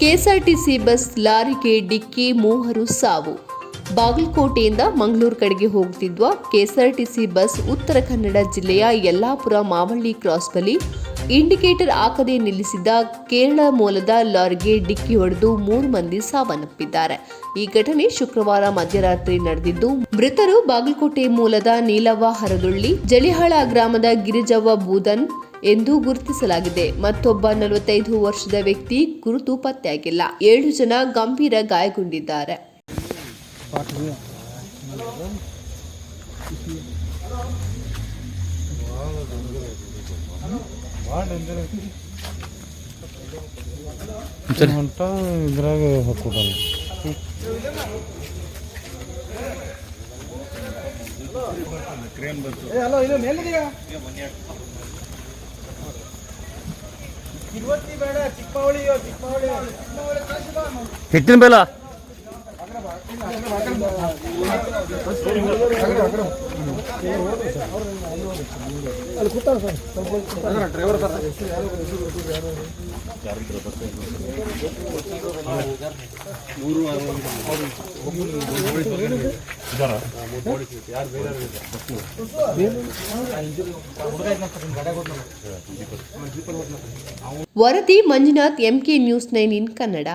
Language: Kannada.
ಕೆಎಸ್ಆರ್ಟಿಸಿ ಬಸ್ ಲಾರಿಗೆ ಡಿಕ್ಕಿ ಮೂವರು ಸಾವು. ಬಾಗಲಕೋಟೆಯಿಂದ ಮಂಗಳೂರು ಕಡೆಗೆ ಹೋಗುತ್ತಿದ್ದ ಕೆಎಸ್ಆರ್ಟಿಸಿ ಬಸ್ ಉತ್ತರ ಕನ್ನಡ ಜಿಲ್ಲೆಯ ಯಲ್ಲಾಪುರ ಮಾವಳ್ಳಿ ಕ್ರಾಸ್ ಬಳಿ ಇಂಡಿಕೇಟರ್ ಹಾಕದೆ ನಿಲ್ಲಿಸಿದ್ದ ಕೇರಳ ಮೂಲದ ಲಾರಿಗೆ ಡಿಕ್ಕಿ ಹೊಡೆದು ಮೂರು ಮಂದಿ ಸಾವನ್ನಪ್ಪಿದ್ದಾರೆ. ಈ ಘಟನೆ ಶುಕ್ರವಾರ ಮಧ್ಯರಾತ್ರಿ ನಡೆದಿದ್ದು, ಮೃತರು ಬಾಗಲಕೋಟೆ ಮೂಲದ ನೀಲವ್ವ ಹರದುಳ್ಳಿ, ಜಲಿಹಾಳ ಗ್ರಾಮದ ಗಿರಿಜವ್ವ ಬೂದನ್ ಎಂದು ಗುರುತಿಸಲಾಗಿದೆ. ಮತ್ತೊಬ್ಬ ನಲವತ್ತೈದು ವರ್ಷದ ವ್ಯಕ್ತಿ ಗುರುತು ಪತ್ತೆಯಾಗಿಲ್ಲ. ಏಳು ಜನ ಗಂಭೀರ ಗಾಯಗೊಂಡಿದ್ದಾರೆ. ಹೊಂಟ ಇದ್ರಾಗ ಹಾಕ್ಬಿಟ್ಟಲ್ಲ ಹಿಟ್ಟಿನ ಬೇಲ. ವರದಿ Manjunath M K news nine in Kannada